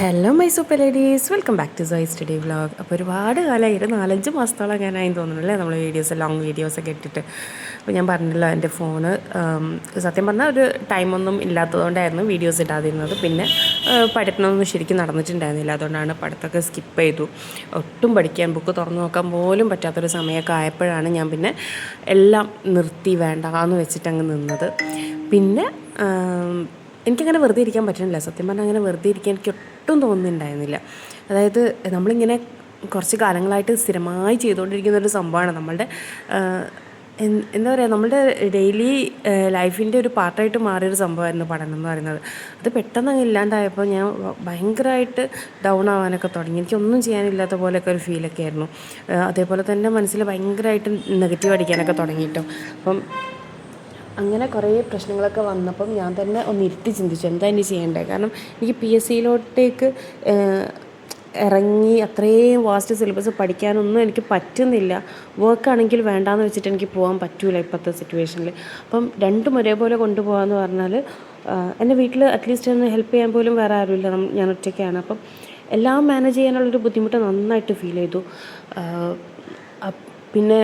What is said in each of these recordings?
Hello my super ladies welcome back to Soy study vlog അപ്പോൾ ഒരുപാട് കാലമായി ഒരു നാലഞ്ച് മാസത്തോളം ഞാനായി തോന്നുന്നല്ലേ നമ്മൾ വീഡിയോസ് ലോങ് വീഡിയോസൊക്കെ ഇട്ടിട്ട്. അപ്പോൾ ഞാൻ പറഞ്ഞല്ലോ എന്റെ ഫോണ് സത്യം പറഞ്ഞാൽ ഒരു ടൈമൊന്നും ഇല്ലാത്തതുകൊണ്ടായിരുന്നു വീഡിയോസ് ഇടാതിരുന്നത്. പിന്നെ പഠിത്തമൊന്നും ശരിക്കും നടന്നിട്ടുണ്ടായിരുന്നില്ല. അതുകൊണ്ടാണ് പഠിത്തമൊക്കെ സ്കിപ്പ് ചെയ്തു. ഒട്ടും പഠിക്കാൻ ബുക്ക് തുറന്നു നോക്കാൻ പോലും പറ്റാത്തൊരു സമയമൊക്കെ ആയപ്പോഴാണ് ഞാൻ പിന്നെ എല്ലാം നിർത്തി വേണ്ട എന്ന് വെച്ചിട്ട് അങ്ങ് നിന്നത്. പിന്നെ എനിക്കങ്ങനെ വെറുതെ ഇരിക്കാൻ പറ്റുന്നില്ല. സത്യം പറഞ്ഞാൽ അങ്ങനെ വെറുതെ ഇരിക്കാൻ എനിക്ക് ഒട്ടും തോന്നുന്നുണ്ടായിരുന്നില്ല. അതായത് നമ്മളിങ്ങനെ കുറച്ച് കാലങ്ങളായിട്ട് സ്ഥിരമായി ചെയ്തുകൊണ്ടിരിക്കുന്ന ഒരു സംഭവമാണ്. നമ്മളുടെ എന്താ പറയുക നമ്മളുടെ ഡെയിലി ലൈഫിന്റെ ഒരു പാർട്ടായിട്ട് മാറിയൊരു സംഭവമായിരുന്നു പഠനം എന്ന് പറയുന്നത്. അത് പെട്ടെന്ന് അങ്ങ് ഇല്ലാണ്ടായപ്പോൾ ഞാൻ ഭയങ്കരമായിട്ട് ഡൗൺ ആവാനൊക്കെ തുടങ്ങി. എനിക്കൊന്നും ചെയ്യാനില്ലാത്ത പോലെയൊക്കെ ഒരു ഫീലൊക്കെ ആയിരുന്നു. അതേപോലെ തന്നെ മനസ്സിൽ ഭയങ്കരമായിട്ട് നെഗറ്റീവ് അടിക്കാനൊക്കെ തുടങ്ങിയിട്ടും. അപ്പം അങ്ങനെ കുറേ പ്രശ്നങ്ങളൊക്കെ വന്നപ്പം ഞാൻ തന്നെ ഒന്ന് ഇരുത്തി ചിന്തിച്ചു എന്താ ഇനി ചെയ്യേണ്ടത് കാരണം എനിക്ക് പി എസ് സിയിലോട്ടേക്ക് ഇറങ്ങി അത്രയും വാസ്റ്റ് സിലബസ് പഠിക്കാനൊന്നും എനിക്ക് പറ്റുന്നില്ല. വർക്കാണെങ്കിൽ വേണ്ടാന്ന് വെച്ചിട്ട് എനിക്ക് പോകാൻ പറ്റൂല ഇപ്പോഴത്തെ സിറ്റുവേഷനിൽ അപ്പം രണ്ടും ഒരേപോലെ കൊണ്ടുപോകാമെന്ന് പറഞ്ഞാൽ എന്റെ വീട്ടിൽ അറ്റ്ലീസ്റ്റ് ഒന്ന് ഹെൽപ്പ് ചെയ്യാൻ പോലും വേറെ ആരുമില്ല. ഞാൻ ഒറ്റയ്ക്കാണ്. അപ്പം എല്ലാം മാനേജ് ചെയ്യാനുള്ളൊരു ബുദ്ധിമുട്ട് നന്നായിട്ട് ഫീൽ ചെയ്തു. പിന്നെ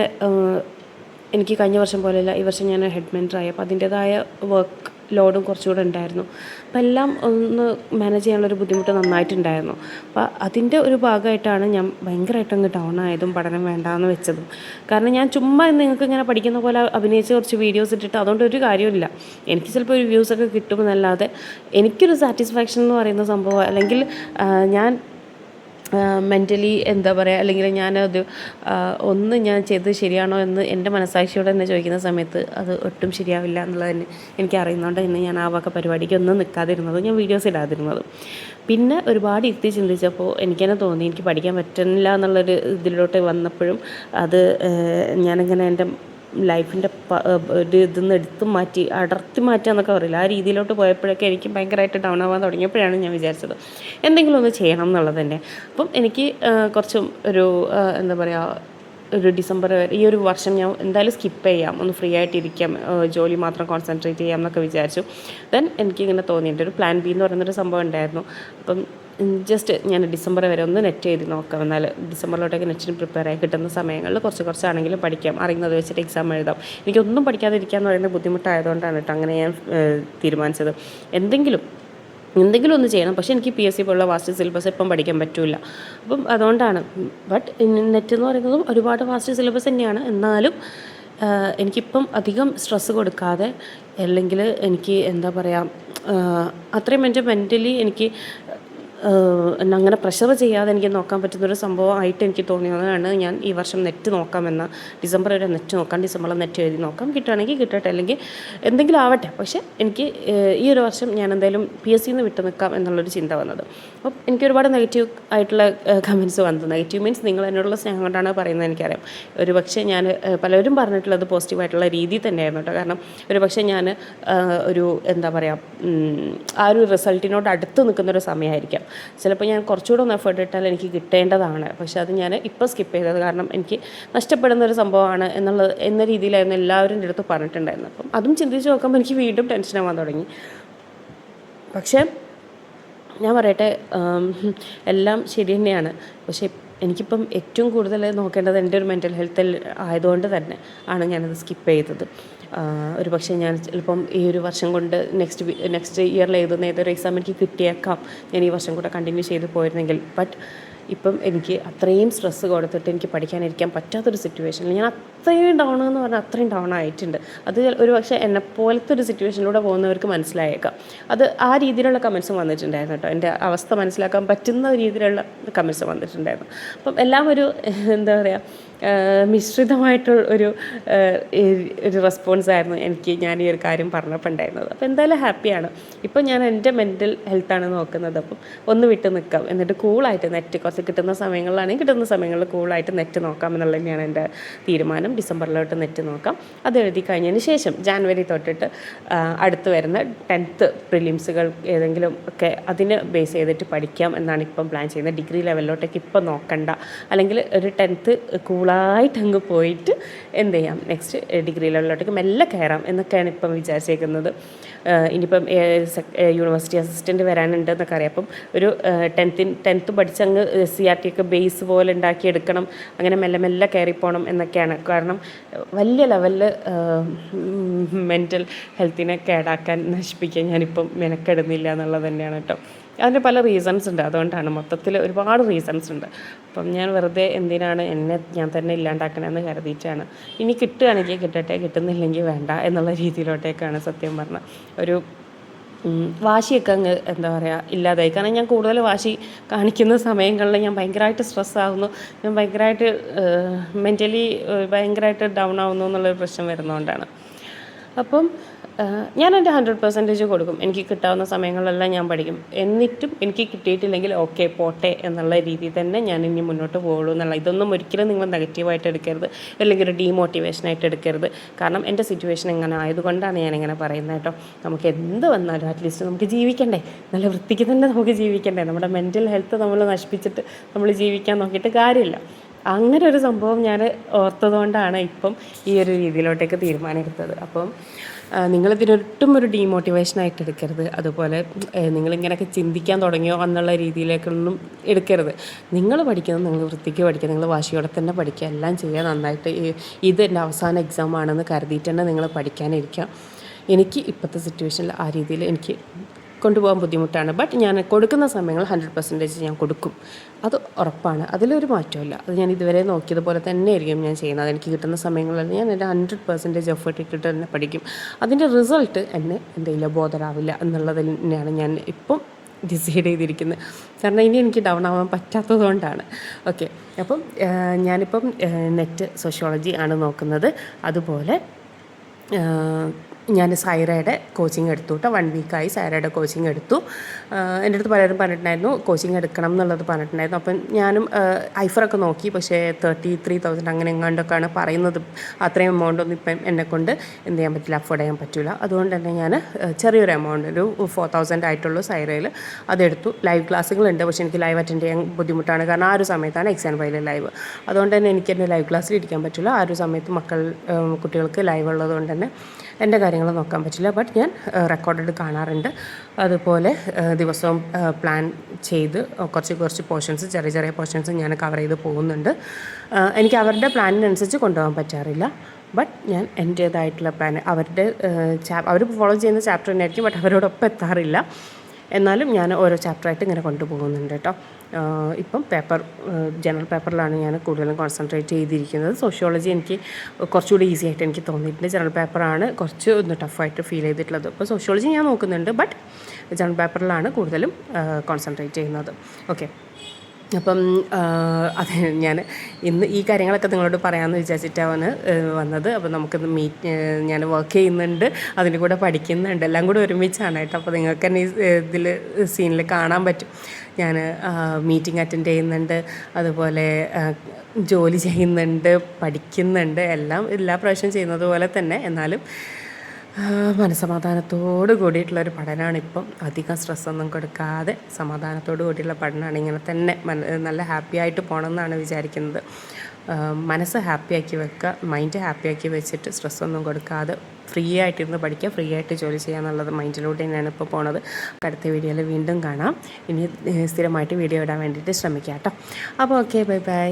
എനിക്ക് കഴിഞ്ഞ വർഷം പോലെയല്ല ഈ വർഷം ഞാൻ ഹെഡ് മെന്ററായി അപ്പോൾ അതിന്റേതായ വർക്ക് ലോഡും കുറച്ചുകൂടെ ഉണ്ടായിരുന്നു. അപ്പോൾ എല്ലാം ഒന്ന് മാനേജ് ചെയ്യാനുള്ളൊരു ബുദ്ധിമുട്ട് നന്നായിട്ടുണ്ടായിരുന്നു. അപ്പോൾ അതിന്റെ ഒരു ഭാഗമായിട്ടാണ് ഞാൻ ഭയങ്കരമായിട്ട് അങ്ങ് ഡൗൺ ആയതും പഠനം വേണ്ടാന്ന് വെച്ചതും. കാരണം ഞാൻ ചുമ്മാ നിങ്ങൾക്ക് ഇങ്ങനെ പഠിക്കുന്ന പോലെ അഭിനയിച്ച് കുറച്ച് വീഡിയോസ് ഇട്ടിട്ട് അതുകൊണ്ട് ഒരു കാര്യമില്ല എനിക്ക് ചിലപ്പോൾ ഒരു വ്യൂസൊക്കെ കിട്ടുമെന്നല്ലാതെ എനിക്കൊരു സാറ്റിസ്ഫാക്ഷൻ എന്ന് പറയുന്ന സംഭവം അല്ലെങ്കിൽ ഞാൻ മെന്റലി എന്താ പറയുക അല്ലെങ്കിൽ ഞാനത് ഒന്ന് ഞാൻ ചെയ്തത് ശരിയാണോ എന്ന് എന്റെ മനസ്സാക്ഷിയോട് തന്നെ ചോദിക്കുന്ന സമയത്ത് അത് ഒട്ടും ശരിയാവില്ല എന്നുള്ളത് തന്നെ എനിക്ക് അറിയുന്നതുകൊണ്ട് തന്നെ ഞാൻ ആ വക പരിപാടിക്ക് ഒന്നും നിൽക്കാതിരുന്നതും ഞാൻ വീഡിയോസ് ഇടാതിരുന്നതും. പിന്നെ ഒരുപാട് ഇരുത്തി ചിന്തിച്ചപ്പോൾ എനിക്ക് തന്നെ തോന്നി എനിക്ക് പഠിക്കാൻ പറ്റുന്നില്ല എന്നുള്ളൊരു ഇതിലോട്ട് വന്നപ്പോഴും അത് ഞാനിങ്ങനെ എന്റെ ലൈഫിന്റെ ഒരു ഇതിൽ നിന്ന് എടുത്ത് മാറ്റി അടർത്തി മാറ്റുക എന്നൊക്കെ പറയില്ല? ആ രീതിയിലോട്ട് പോയപ്പോഴൊക്കെ എനിക്ക് ഭയങ്കരമായിട്ട് ഡൗൺ ആവാൻ തുടങ്ങിയപ്പോഴാണ് ഞാൻ വിചാരിച്ചത് എന്തെങ്കിലും ഒന്ന് ചെയ്യണം എന്നുള്ളത് തന്നെ. അപ്പം എനിക്ക് കുറച്ചും ഒരു എന്താ പറയുക ഒരു ഡിസംബർ വരെ ഈ ഒരു വർഷം ഞാൻ എന്തായാലും സ്കിപ്പ് ചെയ്യാം. ഒന്ന് ഫ്രീ ആയിട്ട് ഇരിക്കാം ജോലി മാത്രം കോൺസെൻട്രേറ്റ് ചെയ്യാം എന്നൊക്കെ വിചാരിച്ചു. ദെൻ എനിക്കിങ്ങനെ തോന്നി എന്റെ ഒരു പ്ലാൻ ബി എന്ന് പറയുന്നൊരു സംഭവം ഉണ്ടായിരുന്നു. അപ്പം ജസ്റ്റ് ഞാൻ ഡിസംബർ വരെ ഒന്ന് നെറ്റ് ചെയ്ത് നോക്കാം. എന്നാൽ ഡിസംബറിലോട്ടേക്ക് നെറ്റിന് പ്രിപ്പയർ ആയി കിട്ടുന്ന സമയങ്ങളിൽ കുറച്ച് കുറച്ചാണെങ്കിലും പഠിക്കാം. അറിയുന്നത് വെച്ചിട്ട് എക്സാം എഴുതാം. എനിക്കൊന്നും പഠിക്കാതെ ഇരിക്കുക എന്ന് പറയുന്നത് ബുദ്ധിമുട്ടായതുകൊണ്ടാണ് കേട്ടോ അങ്ങനെ ഞാൻ തീരുമാനിച്ചത്. എന്തെങ്കിലും എന്തെങ്കിലും ഒന്ന് ചെയ്യണം. പക്ഷേ എനിക്ക് പി എസ് സി പോലുള്ള വാസ്റ്റ് സിലബസ് ഇപ്പം പഠിക്കാൻ പറ്റില്ല അപ്പം അതുകൊണ്ടാണ്. ബട്ട് നെറ്റ് എന്ന് പറയുന്നതും ഒരുപാട് വാസ്റ്റ് സിലബസ് തന്നെയാണ്. എന്നാലും എനിക്കിപ്പം അധികം സ്ട്രെസ്സ് കൊടുക്കാതെ അല്ലെങ്കിൽ എനിക്ക് എന്താ പറയുക അത്രയും എന്റെ മെന്റലി എനിക്ക് അങ്ങനെ പ്രഷർ ചെയ്യാതെ എനിക്ക് നോക്കാൻ പറ്റുന്നൊരു സംഭവമായിട്ട് എനിക്ക് തോന്നിയതാണ് ഞാൻ ഈ വർഷം നെറ്റ് നോക്കാമെന്ന. ഡിസംബർ വരെ നെറ്റ് നോക്കാം ഡിസംബറിൽ നെറ്റ് എഴുതി നോക്കാം. കിട്ടുകയാണെങ്കിൽ കിട്ടട്ടെ അല്ലെങ്കിൽ എന്തെങ്കിലും ആവട്ടെ. പക്ഷേ എനിക്ക് ഈ ഒരു വർഷം ഞാൻ എന്തായാലും പി എസ് സിന്ന് വിട്ടു നിൽക്കാം എന്നുള്ളൊരു ചിന്ത വന്നത്. അപ്പം എനിക്ക് ഒരുപാട് നെഗറ്റീവ് ആയിട്ടുള്ള കമൻസ് വന്നത്. നെഗറ്റീവ് മീൻസ് നിങ്ങൾ എന്നോടുള്ള സ്നേഹം കൊണ്ടാണ് പറയുന്നത് എനിക്കറിയാം. ഒരു പക്ഷേ ഞാൻ പലരും പറഞ്ഞിട്ടുള്ളത് പോസിറ്റീവായിട്ടുള്ള രീതി തന്നെയായിരുന്നു കേട്ടോ. കാരണം ഒരു പക്ഷേ ഞാൻ ഒരു എന്താ പറയുക ആ ഒരു റിസൾട്ടിനോട് അടുത്ത് നിൽക്കുന്നൊരു സമയമായിരിക്കാം. ചിലപ്പോൾ ഞാൻ കുറച്ചുകൂടെ ഒന്ന് എഫേർട്ട് ഇട്ടാൽ എനിക്ക് കിട്ടേണ്ടതാണ്. പക്ഷേ അത് ഞാൻ ഇപ്പോൾ സ്കിപ്പ് ചെയ്തത് കാരണം എനിക്ക് നഷ്ടപ്പെടുന്ന ഒരു സംഭവമാണ് എന്നുള്ളത് എന്ന രീതിയിലായിരുന്നു എല്ലാവരും എന്റെ അടുത്ത് പറഞ്ഞിട്ടുണ്ടായിരുന്നത്. അപ്പം അതും ചിന്തിച്ച് നോക്കുമ്പോൾ എനിക്ക് വീണ്ടും ടെൻഷൻ ആവാൻ തുടങ്ങി. പക്ഷേ ഞാൻ പറയട്ടെ എല്ലാം ശരി തന്നെയാണ്. പക്ഷേ എനിക്കിപ്പം ഏറ്റവും കൂടുതൽ നോക്കേണ്ടത് എന്റെ ഒരു മെന്റൽ ഹെൽത്തിൽ ആയതുകൊണ്ട് തന്നെ ആണ് ഞാനത് സ്കിപ്പ് ചെയ്തത്. ഒരു പക്ഷേ ഞാൻ ചിലപ്പം ഈ ഒരു വർഷം കൊണ്ട് നെക്സ്റ്റ് നെക്സ്റ്റ് ഇയറിൽ എഴുതുന്ന ഏതൊരു എക്സാം എനിക്ക് കിട്ടിയേക്കാം. ഞാൻ ഈ വർഷം കൂടെ കണ്ടിന്യൂ ചെയ്ത് പോയിരുന്നെങ്കിൽ. ബട്ട് ഇപ്പം എനിക്ക് അത്രയും സ്ട്രെസ്സ് കൊടുത്തിട്ട് എനിക്ക് പഠിക്കാനിരിക്കാൻ പറ്റാത്തൊരു സിറ്റുവേഷനിൽ ഞാൻ അത്രയും ഡൗൺ എന്ന് പറഞ്ഞാൽ അത്രയും ഡൗൺ ആയിട്ടുണ്ട്. അത് ഒരു പക്ഷേ എന്നെ പോലത്തെ ഒരു സിറ്റുവേഷനിലൂടെ പോകുന്നവർക്ക് മനസ്സിലായേക്കാം. അത് ആ രീതിയിലുള്ള കമൻസ് വന്നിട്ടുണ്ടായിരുന്നു കേട്ടോ. എന്റെ അവസ്ഥ മനസ്സിലാക്കാൻ പറ്റുന്ന രീതിയിലുള്ള കമൻസ് വന്നിട്ടുണ്ടായിരുന്നു. അപ്പം എല്ലാം ഒരു എന്താ പറയുക മിശ്രിതമായിട്ടുള്ള ഒരു ഒരു റെസ്പോൺസ് ആയിരുന്നു എനിക്ക് ഞാൻ ഈ ഒരു കാര്യം പറഞ്ഞപ്പോൾ ഉണ്ടായിരുന്നത്. അപ്പോൾ എന്തായാലും ഹാപ്പിയാണ് ഇപ്പം ഞാൻ എന്റെ മെന്റൽ ഹെൽത്താണ് നോക്കുന്നത്. അപ്പം ഒന്ന് വിട്ട് നിൽക്കാം. എന്നിട്ട് കൂളായിട്ട് നെറ്റ് കുറച്ച് കിട്ടുന്ന സമയങ്ങളിലാണെങ്കിൽ കിട്ടുന്ന സമയങ്ങളിൽ കൂളായിട്ട് നെറ്റ് നോക്കാം എന്നുള്ളതാണ് തന്നെയാണ് എന്റെ തീരുമാനം. ഡിസംബറിലോട്ട് നെറ്റ് നോക്കാം. അത് എഴുതി കഴിഞ്ഞതിന് ശേഷം ജാനുവരി തൊട്ടിട്ട് അടുത്ത് വരുന്ന ടെൻത്ത് പ്രിലിംസുകൾ ഏതെങ്കിലും ഒക്കെ അതിന് ബേസ് ചെയ്തിട്ട് പഠിക്കാം എന്നാണ് ഇപ്പം പ്ലാൻ ചെയ്യുന്നത്. ഡിഗ്രി ലെവലിലോട്ടേക്ക് ഇപ്പം നോക്കണ്ട. അല്ലെങ്കിൽ ഒരു ടെൻത്ത് കൂളായിട്ട് അങ്ങ് പോയിട്ട് എന്ത് ചെയ്യാം? നെക്സ്റ്റ് ഡിഗ്രി ലെവലിലോട്ടേക്ക് മെല്ലെ കയറാം എന്നൊക്കെയാണ് ഇപ്പം വിചാരിച്ചേക്കുന്നത്. ഇനിയിപ്പം യൂണിവേഴ്സിറ്റി അസിസ്റ്റന്റ് വരാനുണ്ട് എന്നൊക്കെ അറിയാം. അപ്പം ഒരു ടെൻത്തിൻ ടെൻത്ത് പഠിച്ചങ്ങ് സി ആർ ടി ഒക്കെ ബേസ് പോലെ ഉണ്ടാക്കിയെടുക്കണം. അങ്ങനെ മെല്ലെ മെല്ലെ കയറിപ്പോണം എന്നൊക്കെയാണ് കാരണം വലിയ ലെവലിൽ മെന്റൽ ഹെൽത്തിനെ കേടാക്കാൻ നശിപ്പിക്കാൻ ഞാനിപ്പം മെനക്കെടുന്നില്ല എന്നുള്ളത് തന്നെയാണ് കേട്ടോ. അതിന് പല റീസൺസ് ഉണ്ട്. അതുകൊണ്ടാണ് മൊത്തത്തിൽ ഒരുപാട് റീസൺസ് ഉണ്ട്. അപ്പം ഞാൻ വെറുതെ എന്തിനാണ് എന്നെ ഞാൻ തന്നെ ഇല്ലാണ്ടാക്കണമെന്ന് കരുതിയിട്ടാണ്. ഇനി കിട്ടുകയാണെങ്കിൽ കിട്ടട്ടെ കിട്ടുന്നില്ലെങ്കിൽ വേണ്ട എന്നുള്ള രീതിയിലോട്ടേക്കാണ് സത്യം പറഞ്ഞ ഒരു വാശിയൊക്കെ അങ്ങ് എന്താ പറയുക ഇല്ലാതായി. കാരണം ഞാൻ കൂടുതൽ വാശി കാണിക്കുന്ന സമയങ്ങളിൽ ഞാൻ ഭയങ്കരമായിട്ട് സ്ട്രെസ് ആവുന്നു. ഞാൻ ഭയങ്കരമായിട്ട് മെന്റലി ഭയങ്കരമായിട്ട് ഡൗൺ ആവുന്നു എന്നുള്ളൊരു പ്രശ്നം വരുന്നതുകൊണ്ടാണ് അപ്പം ഞാൻ എന്റെ ഹൺഡ്രഡ് പെർസെന്റേജ് കൊടുക്കും. എനിക്ക് കിട്ടാവുന്ന സമയങ്ങളെല്ലാം ഞാൻ പഠിക്കും. എന്നിട്ടും എനിക്ക് കിട്ടിയിട്ടില്ലെങ്കിൽ ഓക്കെ പോട്ടെ എന്നുള്ള രീതിയിൽ തന്നെ ഞാൻ ഇനി മുന്നോട്ട് പോകുള്ളൂ എന്നുള്ള ഇതൊന്നും ഒരിക്കലും നിങ്ങൾ നെഗറ്റീവായിട്ട് എടുക്കരുത്. അല്ലെങ്കിൽ ഒരു ഡീമോട്ടിവേഷനായിട്ട് എടുക്കരുത്. കാരണം എന്റെ സിറ്റുവേഷൻ എങ്ങനെ ആയതുകൊണ്ടാണ് ഞാനിങ്ങനെ പറയുന്നത് കേട്ടോ. നമുക്ക് എന്ത് വന്നാലും അറ്റ്ലീസ്റ്റ് നമുക്ക് ജീവിക്കണ്ടേ. നല്ല വൃത്തിക്ക് തന്നെ നമുക്ക് ജീവിക്കണ്ടേ. നമ്മുടെ മെന്റൽ ഹെൽത്ത് നമ്മൾ നശിപ്പിച്ചിട്ട് നമ്മൾ ജീവിക്കാൻ നോക്കിയിട്ട് കാര്യമില്ല. അങ്ങനെ ഒരു സംഭവം ഞാൻ ഓർത്തതുകൊണ്ടാണ് ഇപ്പം ഈ ഒരു രീതിയിലോട്ടേക്ക് തീരുമാനമെടുത്തത്. അപ്പം നിങ്ങളിതിനൊട്ടും ഒരു ഡീമോട്ടിവേഷനായിട്ട് എടുക്കരുത്. അതുപോലെ നിങ്ങളിങ്ങനെയൊക്കെ ചിന്തിക്കാൻ തുടങ്ങിയോ എന്നുള്ള രീതിയിലേക്കൊന്നും എടുക്കരുത്. നിങ്ങൾ പഠിക്കുന്നത് നിങ്ങൾ വൃത്തിക്ക് പഠിക്കുക നിങ്ങൾ വാശിയോടെ തന്നെ പഠിക്കുക. എല്ലാം ചെയ്യുക നന്നായിട്ട്. ഇത് എന്റെ അവസാന എക്സാം ആണെന്ന് കരുതിയിട്ട് തന്നെ നിങ്ങൾ പഠിക്കാനിരിക്കുക. എനിക്ക് ഇപ്പോഴത്തെ സിറ്റുവേഷനിൽ ആ രീതിയിൽ എനിക്ക് കൊണ്ടുപോകാൻ ബുദ്ധിമുട്ടാണ്. ബട്ട് ഞാൻ കൊടുക്കുന്ന സമയങ്ങൾ ഹൺഡ്രഡ് പെർസെന്റേജ് ഞാൻ കൊടുക്കും. അത് ഉറപ്പാണ്. അതിലൊരു മാറ്റമില്ല അത് ഞാൻ ഇതുവരെ നോക്കിയതുപോലെ തന്നെ ആയിരിക്കും ഞാൻ ചെയ്യുന്നത്. എനിക്ക് കിട്ടുന്ന സമയങ്ങളിൽ ഞാൻ എന്റെ ഹൺഡ്രഡ് പെർസെന്റേജ് എഫേർട്ട് ഇട്ടിട്ട് തന്നെ പഠിക്കും. അതിന്റെ റിസൾട്ട് എന്നെ എന്തെങ്കിലും ബോധരാവില്ല എന്നുള്ളത് തന്നെയാണ് ഞാൻ ഇപ്പം ഡിസൈഡ് ചെയ്തിരിക്കുന്നത്. കാരണം ഇനി എനിക്ക് ഡൗൺ ആവാൻ പറ്റാത്തത് കൊണ്ടാണ്. ഓക്കെ അപ്പം ഞാനിപ്പം നെറ്റ് സോഷ്യോളജി ആണ് നോക്കുന്നത്. അതുപോലെ ഞാൻ സൈറയുടെ കോച്ചിങ് എടുത്തു കേട്ടോ വൺ വീക്കായി സൈറയുടെ കോച്ചിങ് എടുത്തു. എന്റെ അടുത്ത് പലരും പറഞ്ഞിട്ടുണ്ടായിരുന്നു കോച്ചിങ് എടുക്കണം എന്നുള്ളത് പറഞ്ഞിട്ടുണ്ടായിരുന്നു. അപ്പം ഞാനും ഐഫറൊക്കെ നോക്കി. പക്ഷേ തേർട്ടി ത്രീ തൗസൻഡ് അങ്ങനെ എങ്ങാണ്ടൊക്കെയാണ് പറയുന്നത്. അത്രയും എമൗണ്ട് ഒന്നും ഇപ്പം എന്നെക്കൊണ്ട് എന്ത് ചെയ്യാൻ പറ്റില്ല അഫോർഡ് ചെയ്യാൻ പറ്റില്ല അതുകൊണ്ട് തന്നെ ഞാൻ ചെറിയൊരു എമൗണ്ട് ഒരു ഫോർ തൗസൻഡ് ആയിട്ടുള്ളൂ സൈറയിൽ അതെടുത്തു. ലൈവ് ക്ലാസ്സുകളുണ്ട്. പക്ഷേ എനിക്ക് ലൈവ് അറ്റൻഡ് ചെയ്യാൻ ബുദ്ധിമുട്ടാണ്. കാരണം ആ ഒരു സമയത്താണ് എക്സാം ഫയലിൽ ലൈവ് അതുകൊണ്ട് തന്നെ എനിക്ക് എന്റെ ലൈവ് ക്ലാസ്സിൽ ഇരിക്കാൻ പറ്റില്ല. ആ ഒരു സമയത്ത് മക്കൾ കുട്ടികൾക്ക് ലൈവ് ഉള്ളതുകൊണ്ട് തന്നെ എന്റെ കാര്യങ്ങൾ നോക്കാൻ പറ്റില്ല. ബട്ട് ഞാൻ റെക്കോർഡഡ് കാണാറുണ്ട്. അതുപോലെ ദിവസവും പ്ലാൻ ചെയ്ത് കുറച്ച് കുറച്ച് പോർഷൻസ് ചെറിയ ചെറിയ പോർഷൻസ് ഞാൻ കവർ ചെയ്ത് പോകുന്നുണ്ട്. എനിക്ക് അവരുടെ പ്ലാനിനനുസരിച്ച് കൊണ്ടുപോകാൻ പറ്റാറില്ല. ബട്ട് ഞാൻ എന്റേതായിട്ടുള്ള പ്ലാൻ അവരുടെ അവർ ഫോളോ ചെയ്യുന്ന ചാപ്റ്റർ തന്നെ ആയിരിക്കും ബട്ട് അവരോടൊപ്പം എത്താറില്ല. എന്നാലും ഞാൻ ഓരോ ചാപ്റ്ററായിട്ട് ഇങ്ങനെ കൊണ്ടുപോകുന്നുണ്ട് കേട്ടോ. ഇപ്പം പേപ്പർ ജനറൽ പേപ്പറിലാണ് ഞാൻ കൂടുതലും കോൺസെൻട്രേറ്റ് ചെയ്തിരിക്കുന്നത്. സോഷ്യോളജി എനിക്ക് കുറച്ചുകൂടി ഈസി ആയിട്ട് എനിക്ക് തോന്നിയിട്ടുണ്ട്. ജനറൽ പേപ്പറാണ് കുറച്ച് ഒന്ന് ടഫായിട്ട് ഫീൽ ചെയ്തിട്ടുള്ളത്. ഇപ്പോൾ സോഷ്യോളജി ഞാൻ നോക്കുന്നുണ്ട് ബട്ട് ജനറൽ പേപ്പറിലാണ് കൂടുതലും കോൺസെൻട്രേറ്റ് ചെയ്യുന്നത്. ഓക്കെ. അപ്പം അത് ഞാൻ ഇന്ന് ഈ കാര്യങ്ങളൊക്കെ നിങ്ങളോട് പറയാമെന്ന് വിചാരിച്ചിട്ടാണ് വന്നത്. അപ്പോൾ നമുക്കിന്ന് മീറ്റ് ഞാൻ വർക്ക് ചെയ്യുന്നുണ്ട് അതിന്റെ കൂടെ പഠിക്കുന്നുണ്ട് എല്ലാം കൂടെ ഒരുമിച്ചാണ് കേട്ടോ. അപ്പോൾ നിങ്ങൾക്ക് തന്നെ ഇതിൽ സീനിൽ കാണാൻ പറ്റും. ഞാൻ മീറ്റിംഗ് അറ്റൻഡ് ചെയ്യുന്നുണ്ട് അതുപോലെ ജോലി ചെയ്യുന്നുണ്ട് പഠിക്കുന്നുണ്ട് എല്ലാം എല്ലാ പ്രാവശ്യം ചെയ്യുന്നത് പോലെ തന്നെ. എന്നാലും ആ, കൂടിയിട്ടുള്ള ഒരു പഠനമാണ് ഇപ്പം. അധികം സ്ട്രെസ്സൊന്നും കൊടുക്കാതെ സമാധാനത്തോട് കൂടിയുള്ള പഠനമാണ് ഇങ്ങനെ തന്നെ നല്ല ഹാപ്പി ആയിട്ട് പോകണം എന്നാണ് വിചാരിക്കുന്നത് മനസ്സ് ഹാപ്പിയാക്കി വെക്കുക മൈൻഡ് ഹാപ്പിയാക്കി വെച്ചിട്ട് സ്ട്രെസ്സൊന്നും കൊടുക്കാതെ ഫ്രീ ആയിട്ടിരുന്ന് പഠിക്കുക ഫ്രീ ആയിട്ട് ജോലി ചെയ്യുക എന്നുള്ളത് മൈൻഡിലൂടെ തന്നെയാണ് ഇപ്പോൾ പോണത്. അടുത്ത വീഡിയോയിൽ വീണ്ടും കാണാം. ഇനി സ്ഥിരമായിട്ട് വീഡിയോ ഇടാൻ വേണ്ടിയിട്ട് ശ്രമിക്കാം കേട്ടോ. അപ്പോൾ ഓക്കെ ബൈ ബൈ.